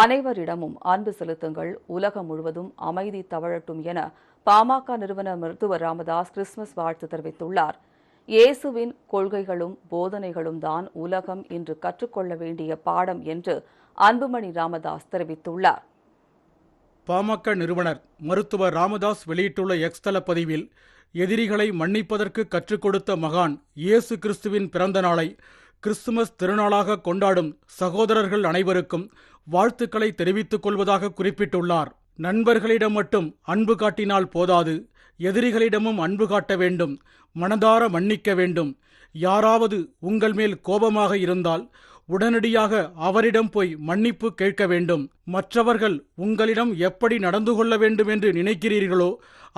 அனைவரிடமும் அன்பு செலுத்துங்கள். உலகம் முழுவதும் அமைதி தவழட்டும் என பாமக நிறுவனர் மருத்துவர் ராமதாஸ் கிறிஸ்துமஸ் வாழ்த்து தெரிவித்துள்ளார். இயேசுவின் கொள்கைகளும் போதனைகளும் தான் உலகம் இன்று கற்றுக்கொள்ள வேண்டிய பாடம் என்று அன்புமணி ராமதாஸ் தெரிவித்துள்ளார். பாமக நிறுவனர் மருத்துவர் ராமதாஸ் வெளியிட்டுள்ள எக்ஸ்தல பதிவில் எதிரிகளை மன்னிப்பதற்கு கற்றுக் கொடுத்த மகான் இயேசு கிறிஸ்துவின் பிறந்த நாளை கிறிஸ்துமஸ் திருநாளாக கொண்டாடும் சகோதரர்கள் அனைவருக்கும் வாழ்த்துக்களை தெரிவித்துக் கொள்வதாக குறிப்பிட்டுள்ளார். நண்பர்களிடம் மட்டும் அன்பு காட்டினால் போதாது. எதிரிகளிடமும் அன்பு காட்ட வேண்டும். மனதார மன்னிக்க வேண்டும். யாராவது உங்கள் மேல் கோபமாக இருந்தால் உடனடியாக அவரிடம் போய் மன்னிப்பு கேட்க வேண்டும். மற்றவர்கள் உங்களிடம் எப்படி நடந்து கொள்ள வேண்டும் என்று நினைக்கிறீர்களோ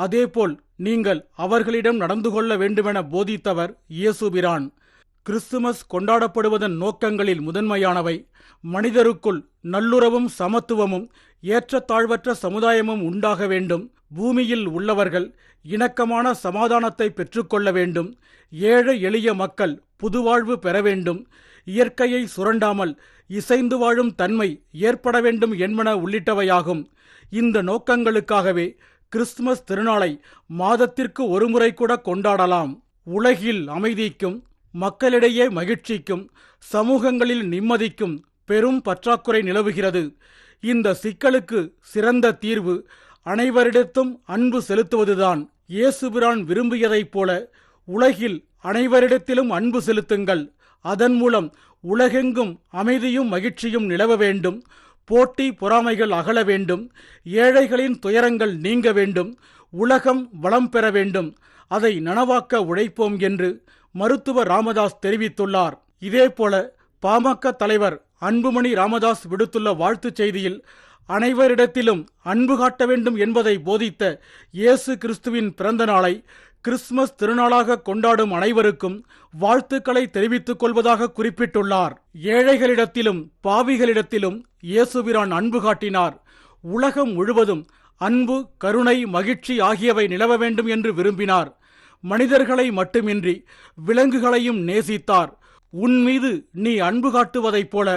அதேபோல் நீங்கள் அவர்களிடம் நடந்து கொள்ள வேண்டுமென போதித்தவர் இயேசுபிரான். கிறிஸ்துமஸ் கொண்டாடப்படுவதன் நோக்கங்களில் முதன்மையானவை மனிதருக்குள் நல்லுறவும் சமத்துவமும் ஏற்றத்தாழ்வற்ற சமுதாயமும் உண்டாக வேண்டும். பூமியில் உள்ளவர்கள் இணக்கமான சமாதானத்தை பெற்றுக்கொள்ள வேண்டும். ஏழை எளிய மக்கள் புதுவாழ்வு பெற வேண்டும். இயற்கையை சுரண்டாமல் இசைந்து வாழும் தன்மை ஏற்பட வேண்டும் என்பன உள்ளிட்டவையாகும். இந்த நோக்கங்களுக்காகவே கிறிஸ்துமஸ் திருநாளை மாதத்திற்கு ஒருமுறை கூட கொண்டாடலாம். உலகில் அமைதிக்கும் மக்களிடையே மகிழ்ச்சிக்கும் சமூகங்களில் நிம்மதிக்கும் பெரும் பற்றாக்குறை நிலவுகிறது. இந்த சிக்கலுக்கு சிறந்த தீர்வு அனைவரிடத்தும் அன்பு செலுத்துவதுதான். இயேசுபிரான் விரும்பியதைப் போல உலகில் அனைவரிடத்திலும் அன்பு செலுத்துங்கள். அதன் மூலம் உலகெங்கும் அமைதியும் மகிழ்ச்சியும் நிலவ வேண்டும். போட்டி பொறாமைகள் அகல வேண்டும். ஏழைகளின் துயரங்கள் நீங்க வேண்டும். உலகம் வளம் பெற வேண்டும். அதை நனவாக்க உழைப்போம் என்று மருத்துவர் ராமதாஸ் தெரிவித்துள்ளார். இதேபோல பாமக தலைவர் அன்புமணி ராமதாஸ் விடுத்துள்ள வாழ்த்துச் செய்தியில் அனைவரிடத்திலும் அன்பு காட்ட வேண்டும் என்பதை போதித்த இயேசு கிறிஸ்துவின் பிறந்த நாளை கிறிஸ்துமஸ் திருநாளாக கொண்டாடும் அனைவருக்கும் வாழ்த்துக்களை தெரிவித்துக் கொள்வதாக குறிப்பிட்டுள்ளார். ஏழைகளிடத்திலும் பாவிகளிடத்திலும் இயேசுபிரான் அன்பு காட்டினார். உலகம் முழுவதும் அன்பு கருணை மகிழ்ச்சி ஆகியவை நிலவ வேண்டும் என்று விரும்பினார். மனிதர்களை மட்டுமின்றி விலங்குகளையும் நேசித்தார். உன் மீது நீ அன்பு காட்டுவதைப் போல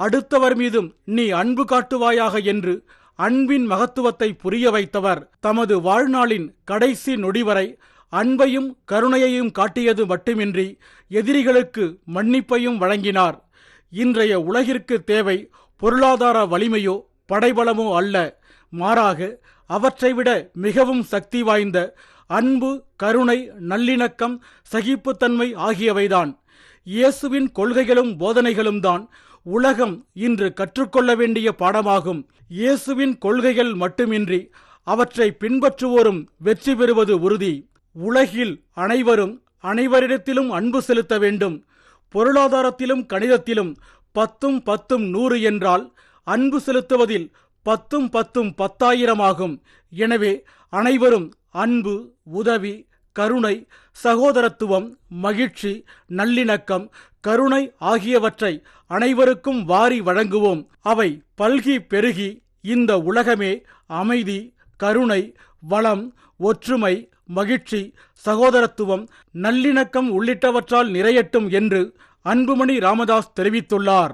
அடுத்தவர் மீதும் நீ அன்பு காட்டுவாயாக என்று அன்பின் மகத்துவத்தை புரிய வைத்தவர். தமது வாழ்நாளின் கடைசி நொடி வரை அன்பையும் கருணையையும் காட்டியது மட்டுமின்றி எதிரிகளுக்கு மன்னிப்பையும் வழங்கினார். இன்றைய உலகிற்கு தேவை பொருளாதார வலிமையோ படைபலமோ அல்ல. மாறாக அவற்றை விட மிகவும் சக்தி வாய்ந்த அன்பு கருணை நல்லிணக்கம் சகிப்புத்தன்மை ஆகியவைதான். இயேசுவின் கொள்கைகளும் போதனைகளும் தான் உலகம் இன்று கற்றுக்கொள்ள வேண்டிய பாடமாகும். இயேசுவின் கொள்கைகள் மட்டுமின்றி அவற்றை பின்பற்றுவோரும் வெற்றி பெறுவது உறுதி. உலகில் அனைவரும் அனைவரிடத்திலும் அன்பு செலுத்த வேண்டும். பொருளாதாரத்திலும் கணிதத்திலும் பத்தும் பத்தும் நூறு என்றால் அன்பு செலுத்துவதில் பத்தும் பத்தும் பத்தாயிரமாகும். எனவே அனைவரும் அன்பு உதவி கருணை சகோதரத்துவம் மகிழ்ச்சி நல்லிணக்கம் கருணை ஆகியவற்றை அனைவருக்கும் வாரி வழங்குவோம். அவை பல்கி பெருகி இந்த உலகமே அமைதி கருணை வளம் ஒற்றுமை மகிழ்ச்சி சகோதரத்துவம் நல்லிணக்கம் உள்ளிட்டவற்றால் நிறையட்டும் என்று அன்புமணி ராமதாஸ் தெரிவித்துள்ளார்.